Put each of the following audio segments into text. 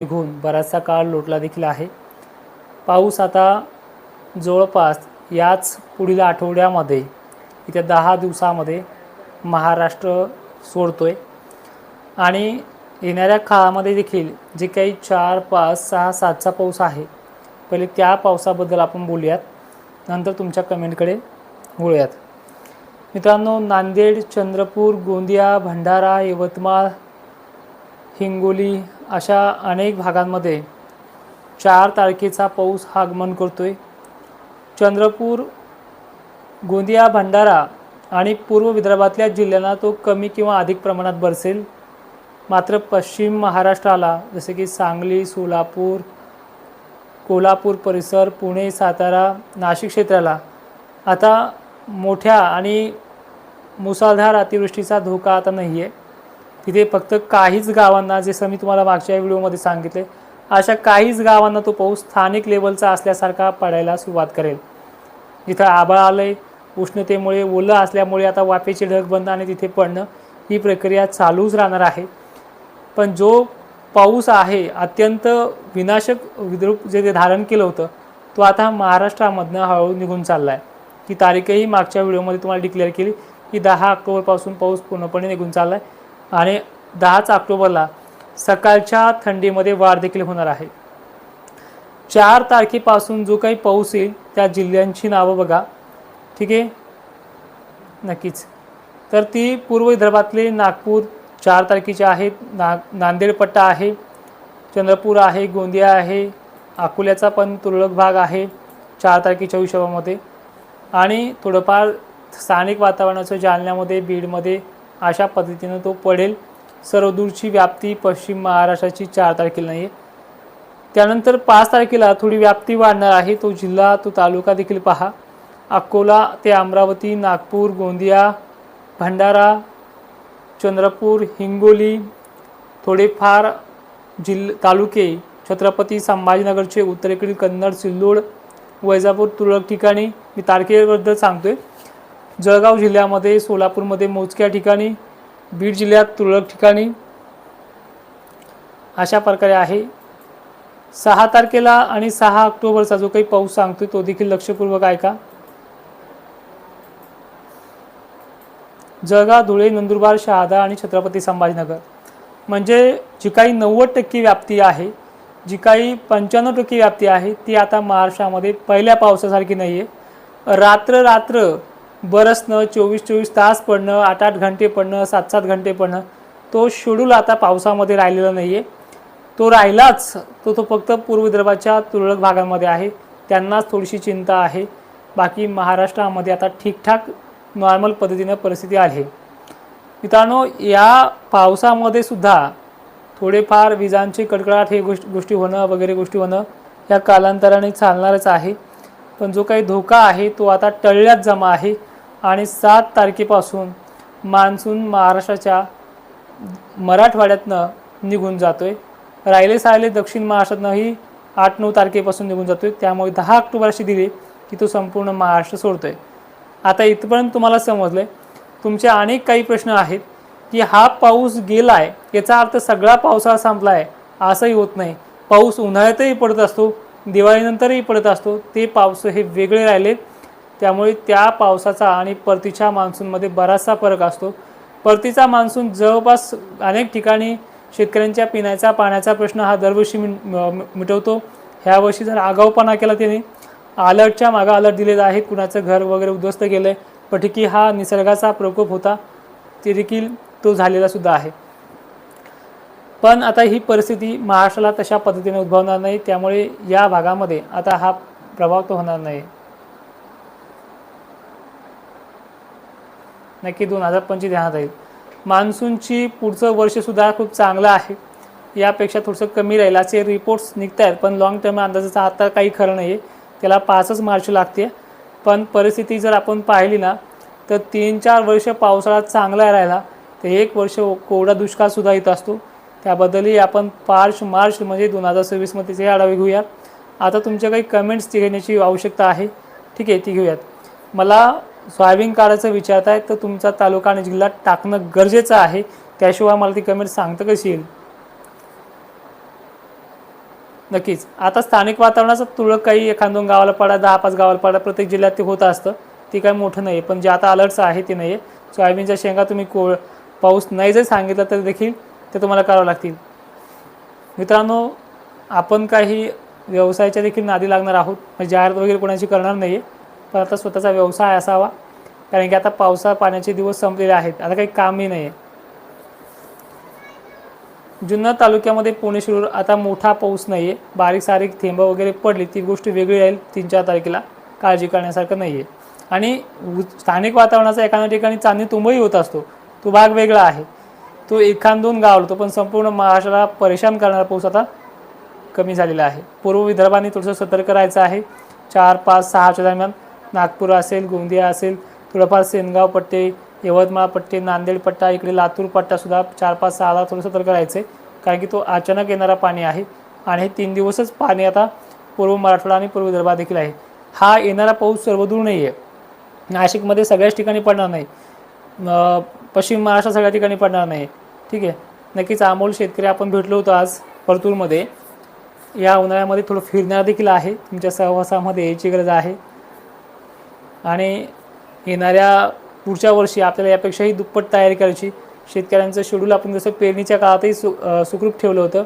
निघून बराचसा काळ लोटला देखील आहे. पाऊस आता जवळपास याच पुढील आठवड्यामध्ये येत्या दहा दिवसामध्ये महाराष्ट्र सोडतोय. आणि येणाऱ्या काळामध्ये देखील जे काही चार पाच सहा सातचा पाऊस आहे पहिले त्या पावसाबद्दल आपण बोलूयात. नंतर तुमच्या कमेंटकडे वळूयात. मित्रांनो नांदेड चंद्रपूर गोंदिया भंडारा यवतमाळ हिंगोली अशा अनेक भागांमध्ये चार तारखेचा पाऊस आगमन करतो आहे चंद्रपूर गोंदिया भंडारा आणि पूर्व विदर्भातल्या जिल्ह्यांना तो कमी किंवा अधिक प्रमाणात बरसेल. मात्र पश्चिम महाराष्ट्राला जसे की सांगली सोलापूर कोल्हापूर परिसर पुणे सातारा नाशिक क्षेत्राला आता मोठ्या आणि मुसळधार अतिवृष्टीचा धोका आता नाही आहे तिथे फक्त काहीच गावांना जसं मी तुम्हाला मागच्या व्हिडिओमध्ये सांगितले अशा काहीच गावांना तो पाऊस स्थानिक लेवलचा असल्यासारखा पडायला सुरुवात करेल. जिथं आभाळ आलंय उष्णतेमुळे ओलं असल्यामुळे आता वाफेचे ढग बंद आणि तिथे पडणं ही प्रक्रिया चालूच राहणार आहे. पण जो पाऊस आहे अत्यंत विनाशक विद्रूप जे ते धारण केलं होतं तो आता महाराष्ट्रामधनं हळूहळू निघून चालला आहे ती तारीखही मागच्या व्हिडिओमध्ये तुम्हाला डिक्लेअर केली की दहा ऑक्टोबरपासून पाऊस पूर्णपणे निघून चालला आहे आणि दहाच ऑक्टोबरला सकाळच्या थंडीमध्ये वाढ देखील होणार आहे. चार तारखेपासून जो काही पाऊस येईल त्या जिल्ह्यांची नावं बघा. ठीक आहे? नक्कीच. तर ती पूर्व विदर्भातले नागपूर चार तारखेचे आहेत. ना नांदेडपट्टा आहे चंद्रपूर आहे गोंदिया आहे अकोल्याचा पण तुरळक भाग आहे चार तारखेच्या हिशोबामध्ये. आणि थोडंफार स्थानिक वातावरणाचं जालन्यामध्ये बीडमध्ये अशा पद्धतीनं तो पडेल. सर्वदूरची व्याप्ती पश्चिम महाराष्ट्राची चार तारखेला नाही आहे त्यानंतर पाच तारखेला थोडी व्याप्ती वाढणार आहे. तो जिल्हा तो तालुका देखील पहा. अकोला ते अमरावती नागपूर गोंदिया भंडारा चंद्रपूर हिंगोली थोडेफार जिल्ह तालुके छत्रपती संभाजीनगरचे उत्तरेकडील कन्नड सिल्लोड वैजापूर तुरळक ठिकाणी. मी तारखेबद्दल सांगतोय. जळगाव जिल्ह्यामध्ये सोलापूरमध्ये मोजक्या ठिकाणी बीड जिल्ह्यात तुरळक ठिकाणी. अशा प्रकारे आहे. सहा तारखेला आणि सहा ऑक्टोबरचा जो काही पाऊस सांगतोय तो देखील लक्षपूर्वक ऐका. जळगाव धुळे नंदुरबार शहादा आणि छत्रपती संभाजीनगर. म्हणजे जी काही नव्वद टक्के व्याप्ती आहे जी काही पंच्याण्णव टक्के व्याप्ती आहे ती आता महाराष्ट्रामध्ये पहिल्या पावसासारखी नाही आहे रात्र रात्र बरसणं चोवीस चोवीस तास पडणं आठ आठ घंटे पडणं सात सात घंटे पडणं तो शेड्यूल आता पावसामध्ये राहिलेला नाही आहे तो राहिलाच तो तो फक्त पूर्व विदर्भाच्या तुरळक भागांमध्ये आहे. त्यांनाच थोडीशी चिंता आहे. बाकी महाराष्ट्रामध्ये आता ठीकठाक नॉर्मल पद्धतीनं परिस्थिती आहे. मित्रांनो या पावसामध्ये सुद्धा थोडेफार विजांचे कडकडाट हे गोष्ट गोष्टी होणं वगैरे गोष्टी होणं या कालांतराने चालणारच आहे. पण जो काही धोका आहे तो आता टळल्यात जमा आहे. आणि सात तारखेपासून मान्सून महाराष्ट्राच्या मराठवाड्यातनं निघून जातो आहे राहिले साहिले दक्षिण महाराष्ट्रातनंही आठ नऊ तारखेपासून निघून जातो आहे त्यामुळे दहा ऑक्टोबर अशी दिली की तो संपूर्ण महाराष्ट्र सोडतो आहे आता इथपर्यंत तुम्हाला समजलंय. तुमचे अनेक काही प्रश्न आहेत की हा पाऊस गेला आहे याचा अर्थ सगळा पावसाळा संपला आहे असंही होत नाही. पाऊस उन्हाळ्यातही पडत असतो दिवाळीनंतरही पडत असतो. ते पाऊस हे वेगळे राहिलेत. त्यामुळे त्या पावसाचा आणि परतीच्या मान्सूनमध्ये बराचसा फरक असतो. परतीचा मान्सून जवळपास अनेक ठिकाणी शेतकऱ्यांच्या पिण्याचा पाण्याचा प्रश्न हा दरवर्षी मिटवतो. ह्या वर्षी जर आगाऊपणा केला त्याने अलर्टच्या मागं अलर्ट दिलेला आहे. कुणाचं घर वगैरे उद्ध्वस्त केलं आहे पण हा निसर्गाचा प्रकोप होता ते देखील तो झालेला सुद्धा आहे. पण आता ही परिस्थिती महाराष्ट्राला तशा पद्धतीने उद्भवणार नाही. त्यामुळे या भागामध्ये आता हा प्रभाव तो होणार नाही. नक्की दोन हजार पंचवीस ध्यानात राहील. मान्सूनची पुढचं वर्षसुद्धा खूप चांगलं आहे. यापेक्षा थोडंसं कमी राहील. असे रिपोर्ट्स निघत आहेत पण लॉंग टर्म अंदाजाचा आता काही खरं नाही आहे त्याला पाचच मार्च लागते. पण परिस्थिती जर आपण पाहिली ना तर तीन चार वर्ष पावसाळा चांगला राहिला तर एक वर्ष कोरडा दुष्काळसुद्धा येत असतो. त्याबद्दलही आपण मार्च मार्च म्हणजे दोन हजार सव्वीसमध्ये ते आढावे घेऊयात आता तुमच्या काही कमेंट्स घेण्याची आवश्यकता आहे. ठीक आहे ती घेऊयात. मला सोयाबीन काढायचं विचारत आहे तर तुमचा तालुका आणि जिल्हा टाकणं गरजेचं आहे. त्याशिवाय मला ती कमेंट सांगतं कशी येईल? नक्कीच. आता स्थानिक वातावरणाचा तुळक काही एखाद दोन गावाला पडा दहा पाच गावाला पडा प्रत्येक जिल्ह्यात ते होत असतं. ती काही मोठं नाही पण जे आता अलर्ट्स आहे ते नाही आहे सोयाबीनच्या शेंगा तुम्ही को पाऊस नाही जरी सांगितलं तरी देखील ते तुम्हाला करावं लागतील. मित्रांनो आपण काही व्यवसायाच्या देखील नादी लागणार आहोत. म्हणजे जाहिरात वगैरे कोणाची करणार नाही आहे पण आता स्वतःचा व्यवसाय असावा. कारण की आता पावसा पाण्याचे दिवस संपलेले आहेत. आता काही कामही नाही आहे जुन्नर तालुक्यामध्ये पुणे शिरूर आता मोठा पाऊस नाही आहे बारीक सारीक थेंब वगैरे पडली ती गोष्ट वेगळी राहील तीन चार तारखेला. काळजी करण्यासारखं नाही आहे आणि स्थानिक वातावरणाचा एखाद्या ठिकाणी चांदणी तुंबही होत असतो. तो भाग वेगळा आहे. तो एखाद दोन गाव होतो पण संपूर्ण महाराष्ट्राला परेशान करणारा पाऊस आता कमी झालेला आहे. पूर्व विदर्भाने थोडंसं सतर्क राहायचं आहे. चार पाच सहाच्या दरम्यान नागपूर असेल गोंदिया असेल थोडंफार सेनगाव पट्टे यवतमाळ पट्टे नांदेड पट्टा इकडे लातूर पट्टासुद्धा चार पाच सहाला थोडं सतर्क राहायचं. आहे कारण की तो अचानक येणारा पाणी आहे आणि हे तीन दिवसच पाणी आता पूर्व मराठवाडा आणि पूर्व विदर्भात देखील आहे. हा येणारा पाऊस सर्वदूर नाही आहे नाशिकमध्ये सगळ्याच ठिकाणी पडणार नाही. पश्चिम महाराष्ट्रात सगळ्या ठिकाणी पडणार नाही. ठीक आहे. नक्कीच अमोल शेतकरी आपण भेटलो होतो आज परतूरमध्ये. या उन्हाळ्यामध्ये थोडं फिरणार देखील आहे. तुमच्या सहवासामध्ये यायची गरज आहे. आणि येणाऱ्या पुढच्या वर्षी आपल्याला यापेक्षाही दुप्पट तयारी करायची. शेतकऱ्यांचं शेड्यूल आपण जसं पेरणीच्या काळातही सु सुखरूप ठेवलं होतं.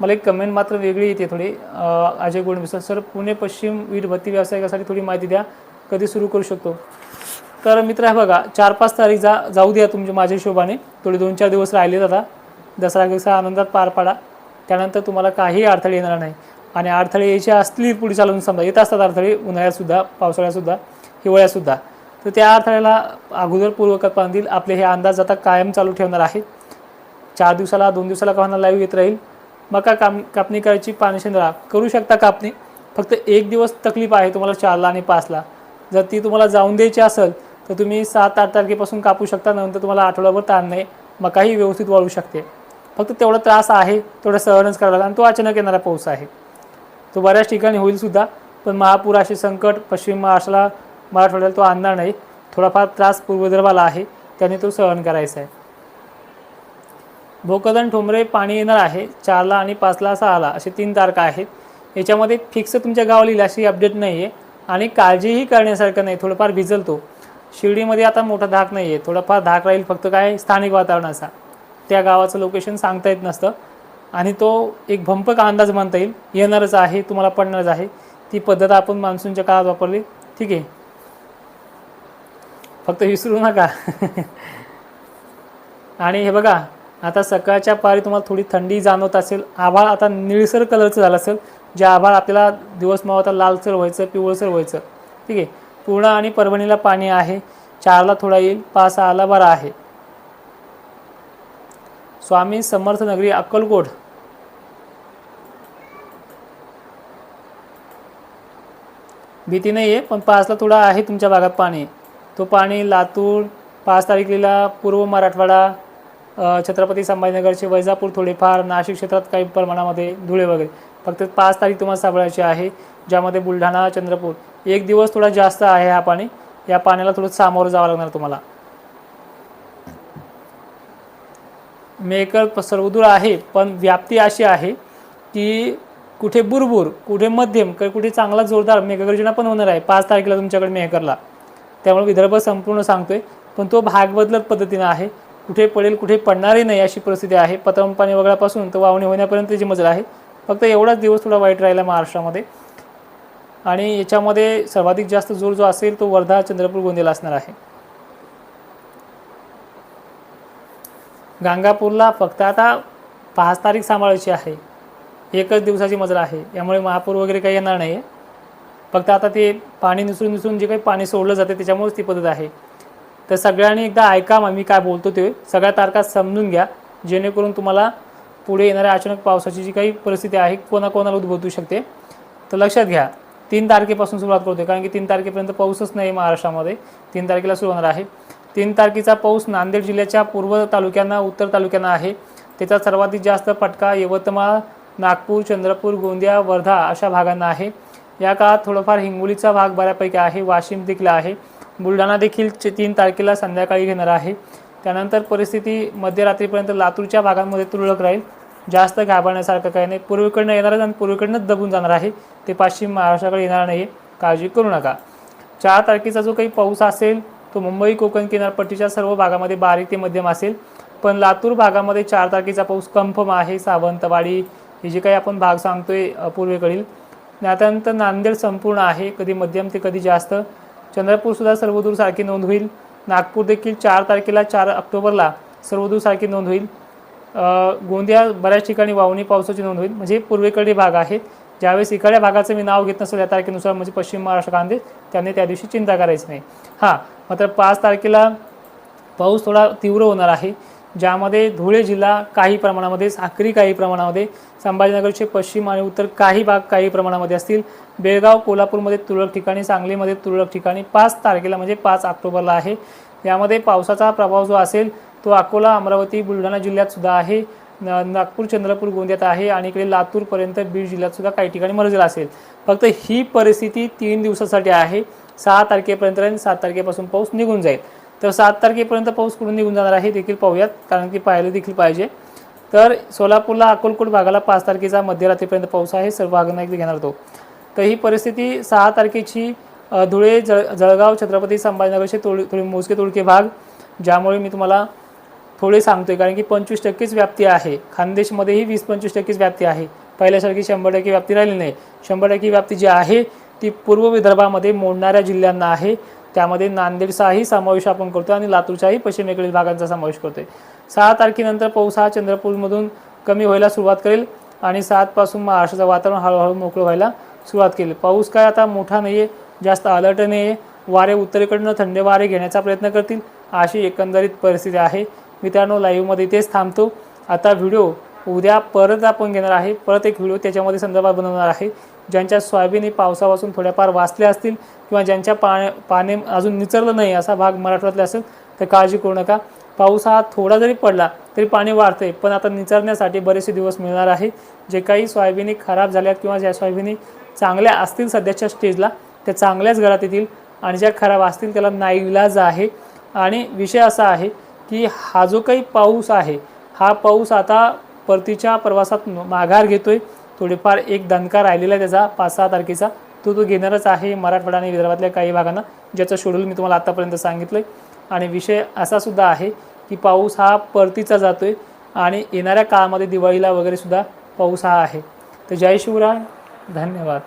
मला एक कमेंट मात्र वेगळी येते थोडी. अजय गोडमिसर सर पुणे पश्चिम वीट भत्ती व्यावसायिकासाठी थोडी माहिती द्या. कधी सुरू करू शकतो? तर मित्र हे बघा चार पाच तारीख जा जाऊ द्या तुमच्या माझ्या हिशोबाने. थोडे दोन चार दिवस राहिले आता. दसरा दिवसा आनंदात पार पाडा. त्यानंतर तुम्हाला काही अडथळे येणार नाही. आणि अडथळे यायचे असतील पुढे चालून समजा येत असतात अडथळे उन्हाळ्यातसुद्धा पावसाळ्यातसुद्धा हिवाळ्यातसुद्धा तर त्या अडथळ्याला अगोदर पूर्वकल्पना देईल आपले हे अंदाज आता कायम चालू ठेवणार आहे. चार दिवसाला दोन दिवसाला कोणाला लाईव्ह येत राहील. मका काम कापणी करायची पाणी शेंद्रा करू शकता कापणी. फक्त एक दिवस तकलीफ आहे तुम्हाला चारला आणि पाचला. जर ती तुम्हाला जाऊन द्यायची असेल तर तुम्ही सात आठ तारखेपासून कापू शकता. नंतर तुम्हाला आठवड्याभर ताण नाही. मकाही व्यवस्थित वाळू शकते. फक्त तेवढा त्रास आहे तेवढा सहनच करावा लागेल. आणि तो अचानक येणारा पाऊस आहे. तो बऱ्याच ठिकाणी होईलसुद्धा पण महापूर असे संकट पश्चिम महाराष्ट्राला मराठवाड्याला तो आणणार नाही. थोडाफार त्रास पूर्वदर्भाला आहे. त्याने तो सहन करायचा आहे. भोकदन ठोंबरे पाणी येणार आहे. चारला आणि पाचला सहाला असे तीन तारखा आहेत. याच्यामध्ये फिक्स तुमच्या गावाला येईल अशी अपडेट नाही आहे आणि काळजीही करण्यासारखं नाही. थोडंफार भिजलतो. शिर्डीमध्ये आता मोठा धाक नाही आहे थोडाफार धाक राहील फक्त काय स्थानिक वातावरणाचा. त्या गावाचं लोकेशन सांगता येत नसतं. आणि तो एक भंपक अंदाज मानता येईल. येणारच आहे तुम्हाला पडणारच आहे. ती पद्धत आपण मान्सूनच्या काळात वापरली. ठीक आहे. फक्त विसरू नका. आणि हे बघा आता सकाळच्या पारी तुम्हाला थोडी थंडी जाणवत असेल. आभाळ आता निळसर कलरचं झालं असेल. जे आभाळ आपल्याला दिवस मावता लालसर व्हायचं पिवळसर व्हायचं. ठीक आहे. पूर्ण आणि परभणीला पाणी आहे. चारला थोडा येईल. पाच सहाला बरा आहे. स्वामी समर्थ नगरी अक्कलकोट. भीती नाही आहे पण पाचला थोडा आहे तुमच्या भागात पाणी. तो पाणी लातूर पाच तारखेला पूर्व मराठवाडा छत्रपती संभाजीनगरचे वैजापूर थोडेफार नाशिक क्षेत्रात काही प्रमाणामध्ये धुळे वगैरे. फक्त पाच तारीख तुम्हाला सापडायची आहे ज्यामध्ये बुलढाणा चंद्रपूर. एक दिवस थोडा जास्त आहे हा पाणी. या पाण्याला थोडं सामोरं जावं लागणार तुम्हाला. मेकर सर्वदूर आहे पण व्याप्ती अशी आहे की कुठे बुरबुर कुठे मध्यम क- कुठे चांगला जोरदार मेघगर्जना पण होणार आहे. पाच तारखेला तुमच्याकडे मेहकरला त्यामुळे विदर्भ संपूर्ण सांगतोय पण तो भाग बदलत पद्धतीनं आहे. कुठे पडेल कुठे पडणारही नाही अशी परिस्थिती आहे. पतम पाणी वगळ्यापासून तर वावणी होण्यापर्यंतची मजल आहे. फक्त एवढाच दिवस थोडा वाईट राहिला महाराष्ट्रामध्ये. आणि याच्यामध्ये सर्वाधिक जास्त जोर जो असेल तो वर्धा चंद्रपूर गोंदियाला असणार आहे. गांगापूरला फक्त आता पाच तारीख सांभाळायची आहे. एकच दिवसाची मजल आहे. यामुळे महापूर वगैरे काही येणार नाही आहे फक्त आता ते पाणी निसरून निसरून जे काही पाणी सोडलं जाते त्याच्यामुळेच ती पद्धत आहे. तर सगळ्यांनी एकदा ऐका मग मी काय बोलतो ते. सगळ्या तारखा समजून घ्या. जेणेकरून तुम्हाला पुढे येणाऱ्या अचानक पावसाची जी काही परिस्थिती आहे कोणाकोणाला उद्भवू शकते. तर लक्षात घ्या. तीन तारखेपासून सुरुवात करतोय. कारण की तीन तारखेपर्यंत पाऊसच नाही महाराष्ट्रामध्ये. तीन तारखेला सुरू होणार आहे. तीन तारखेचा पाऊस नांदेड जिल्ह्याच्या पूर्व तालुक्यांना उत्तर तालुक्यांना आहे. त्याचा सर्वाधिक जास्त फटका यवतमाळ नागपूर चंद्रपूर गोंदिया वर्धा अशा भागांना आहे. या काळात थोडंफार हिंगोलीचा भाग बऱ्यापैकी आहे वाशिम देखील आहे. बुलढाणा देखील चे- तीन तारखेला संध्याकाळी घेणार आहे. त्यानंतर परिस्थिती मध्यरात्रीपर्यंत लातूरच्या भागांमध्ये तुरळक राहील. जास्त घाबरण्यासारखं काही नाही. पूर्वेकडनं येणारच आणि पूर्वेकडनंच दबून जाणार आहे. ते पश्चिम महाराष्ट्राकडे येणार नाही काळजी करू नका. चार तारखेचा जो काही पाऊस असेल तो मुंबई कोकण किनारपट्टीच्या सर्व भागामध्ये बारीक ते मध्यम असेल. पण लातूर भागामध्ये चार तारखेचा पाऊस कन्फर्म आहे. सावंतवाडी हे जे काही आपण भाग सांगतोय पूर्वेकडील त्यानंतर नांदेड संपूर्ण आहे. कधी मध्यम ते कधी जास्त. चंद्रपूरसुद्धा सर्वदूर सारखी नोंद होईल. नागपूर देखील चार तारखेला चार ऑक्टोबरला सर्वदूर सारखी नोंद होईल. गोंदिया बऱ्याच ठिकाणी वावणी पावसाची नोंद होईल. म्हणजे पूर्वेकडे भाग आहेत. ज्यावेळेस इकडल्या भागाचं मी नाव घेत नसेल या तारखेनुसार म्हणजे पश्चिम महाराष्ट्र कांदे त्यांनी त्या दिवशी चिंता करायची नाही. हां मात्र पाच तारखेला पाऊस थोडा तीव्र होणार आहे. ज्यामध्ये धुळे जिल्हा काही प्रमाणामध्ये साक्री काही प्रमाणामध्ये संभाजीनगरचे पश्चिम आणि उत्तर काही भाग काही प्रमाणामध्ये असतील. बेळगाव कोल्हापूरमध्ये तुरळक ठिकाणी सांगलीमध्ये तुरळक ठिकाणी पाच तारखेला म्हणजे पाच ऑक्टोबरला आहे. यामध्ये पावसाचा प्रभाव जो असेल तो अकोला अमरावती बुलढाणा जिल्ह्यातसुद्धा आहे. नागपूर चंद्रपूर गोंदियात आहे आणि इकडे लातूरपर्यंत बीड जिल्ह्यातसुद्धा काही ठिकाणी मर्जला असेल. फक्त ही परिस्थिती तीन दिवसासाठी आहे. सहा तारखेपर्यंत आणि सात तारखेपासून पाऊस निघून जाईल. तर सात तारखेपर्यंत पाऊस कुठून निघून जाणार आहे देखील पाहूयात कारण की पाहायला देखील पाहिजे. तर सोलापूरला अकोलकोट भागाला पाच तारखेचा मध्यरात्रीपर्यंत पाऊस आहे. सर्व भागांना एकदा घेणार होतो तर ही परिस्थिती सहा तारखेची धुळे जळ जळगाव छत्रपती संभाजीनगरचे थोडी थोडे मोजके तुळके भाग ज्यामुळे मी तुम्हाला थोडे सांगतोय. कारण की पंचवीस टक्केच व्याप्ती आहे. खानदेशमध्येही वीस पंचवीस टक्केच व्याप्ती आहे. पहिल्यासारखी शंभर टक्के व्याप्ती राहिली नाही. शंभर टक्के व्याप्ती जी आहे ती पूर्व विदर्भामध्ये मोडणाऱ्या जिल्ह्यांना आहे. त्यामध्ये नांदेडचाही समावेश आपण करतो आणि लातूरच्याही पश्चिमेकडील भागांचा समावेश करतोय. सहा तारखेनंतर पाऊस हा चंद्रपूरमधून कमी व्हायला सुरुवात करेल आणि सातपासून महाराष्ट्राचं वातावरण हळूहळू मोकळं व्हायला सुरुवात केली. पाऊस काय आता मोठा नाही आहे जास्त अलर्ट नाही आहे वारे उत्तरेकडनं थंड वारे घेण्याचा प्रयत्न करतील अशी एकंदरीत परिस्थिती आहे. मित्रांनो लाईव्हमध्ये इथेच थांबतो. आता व्हिडिओ उद्या परत आपण घेणार आहे. परत एक व्हिडिओ त्याच्यामध्ये संदर्भात बनवणार आहे. ज्यांच्या सोयाबीन पावसापासून थोड्याफार वाचल्या असतील किंवा ज्यांच्या पाण्या पाणी अजून निचरलं नाही असा भाग मराठवाड्यातला असेल तर काळजी करू नका. पाऊस हा थोडा जरी पडला तरी पाणी वाढते पण आता निचरण्यासाठी बरेचसे दिवस मिळणार आहे. जे काही सोयाबिनी खराब झाल्यात किंवा ज्या सोयाबिनी चांगल्या असतील सध्याच्या स्टेजला त्या चांगल्याच घरात येतील आणि ज्या खराब असतील त्याला नाईलाज आहे. आणि विषय असा आहे की हा जो काही पाऊस आहे हा पाऊस आता परतीच्या प्रवासात माघार घेतो आहे थोडेफार एक दणका राहिलेला आहे त्याचा पाच सहा तारखेचा. तो तो घेणारच आहे मराठवाडा आणि विदर्भातल्या काही भागांना ज्याचं शेड्यूल मी तुम्हाला आत्तापर्यंत सांगितलं आहे आणि विषय असा सुद्धा आहे की पाऊस हा परतीचा जातो आहे आणि येणाऱ्या काळामध्ये दिवाळीला वगैरे सुद्धा पाऊस हा आहे. तर जय शिवराय धन्यवाद.